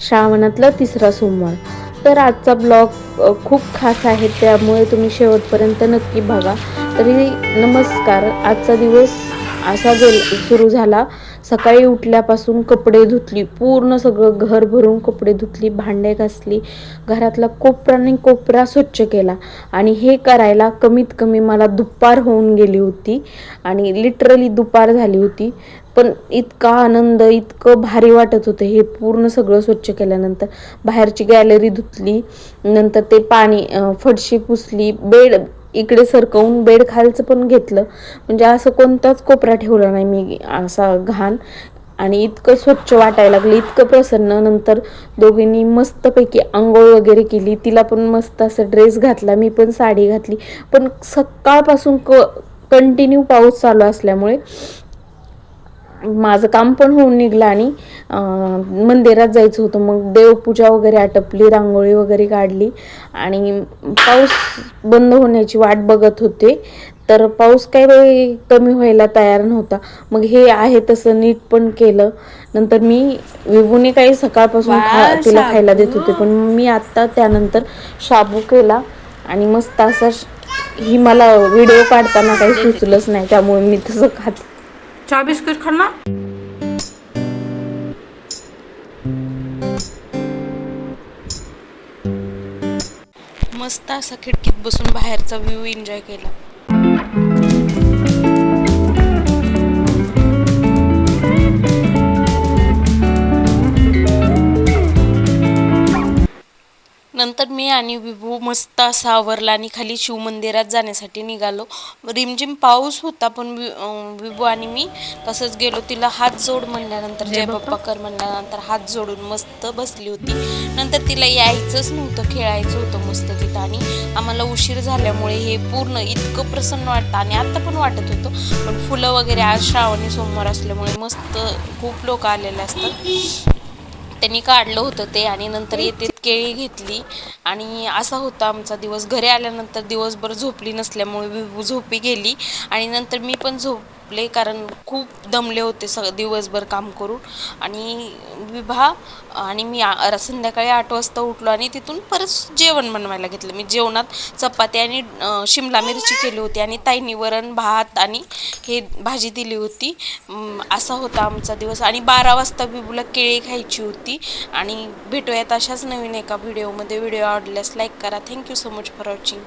श्रावणातला तिसरा सोमवार. तर आजचा ब्लॉग खूप खास आहे त्यामुळे तुम्ही शेवटपर्यंत नक्की बघा. तरी नमस्कार आजचा दिवस असा गेल सुरू झाला सकाळी उठल्यापासून कपडे धुतली पूर्ण सगळं घर भरून कपडे धुतली भांडे घासली घरातला कोपराने कोपरा स्वच्छ केला. आणि हे करायला कमीत कमी मला दुपार होऊन गेली होती आणि लिटरली दुपार झाली होती. पण इतका आनंद इतकं भारी वाटत होतं हे पूर्ण सगळं स्वच्छ केल्यानंतर. बाहेरची गॅलरी धुतली नंतर ते पाणी फडशी पुसली बेड इकडे सरकवून बेड खालचं पण घेतलं. म्हणजे असं कोणताच कोपरा ठेवला नाही मी असा घाण. आणि इतकं स्वच्छ वाटायला लागलं इतकं प्रसन्न. नंतर दोघींनी मस्तपैकी आंघोळ वगैरे केली. तिला पण मस्त असं ड्रेस घातला मी पण साडी घातली. पण सकाळपासून क कंटिन्यू पाऊस चालू असल्यामुळे माझं काम पण होऊन निघलं आणि मंदिरात जायचं होतं. मग देवपूजा वगैरे आटपली रांगोळी वगैरे काढली आणि पाऊस बंद होण्याची वाट बघत होते. तर पाऊस काही वेळी कमी व्हायला तयार नव्हता. मग हे आहे तसं नीट पण केलं. नंतर मी विभूने काही सकाळपासून खा तिला खायला देत होते. पण मी आत्ता त्यानंतर शाबू केला आणि मस्त असा श- ही मला व्हिडिओ काढताना काही सुचलंच नाही. त्यामुळे मी तसं खात चहा बिस्किट खाल ना मस्त असा खिडकीत बसून बाहेरचा व्ह्यू एन्जॉय केला. नंतर मी आणि विभू मस्त असा आवरला आणि खाली शिवमंदिरात जाण्यासाठी निघालो. रिमझिम पाऊस होता पण वि- विभू आणि मी तसंच गेलो. तिला हात जोड म्हणल्यानंतर जय बाप्पा. कर म्हणल्यानंतर हात जोडून मस्त बसली होती. नंतर तिला यायचंच नव्हतं खेळायचं होतं मस्त तिथं. आणि आम्हाला उशीर झाल्यामुळे हे पूर्ण इतकं प्रसन्न वाटतं आणि आता पण वाटत होतं. पण फुलं वगैरे आज श्रावणी सोमवार असल्यामुळे मस्त खूप लोक आलेले असतात. त्यांनी काढलं होतं ते आणि नंतर येते केळी घेतली. आणि असा होता आमचा दिवस. घरी आल्यानंतर दिवसभर झोपली नसल्यामुळे झोपी गेली. आणि नंतर मी पण झोप झोपले कारण खूप दमले होते सग दिवसभर काम करून. आणि विभा आणि मी आ- संध्याकाळी आठ वाजता उठलो आणि तिथून परत जेवण बनवायला घेतलं. मी जेवणात चपाती आणि शिमला मिरची केली होती आणि ताईनी वरण भात आणि हे भाजी दिली होती. असा होता आमचा दिवस. आणि बारा वाजता बिबूला केळी खायची होती. आणि भेटूयात अशाच नवीन एका व्हिडिओमध्ये व्हिडिओ आवडल्यास लाईक करा. Thank you so much for watching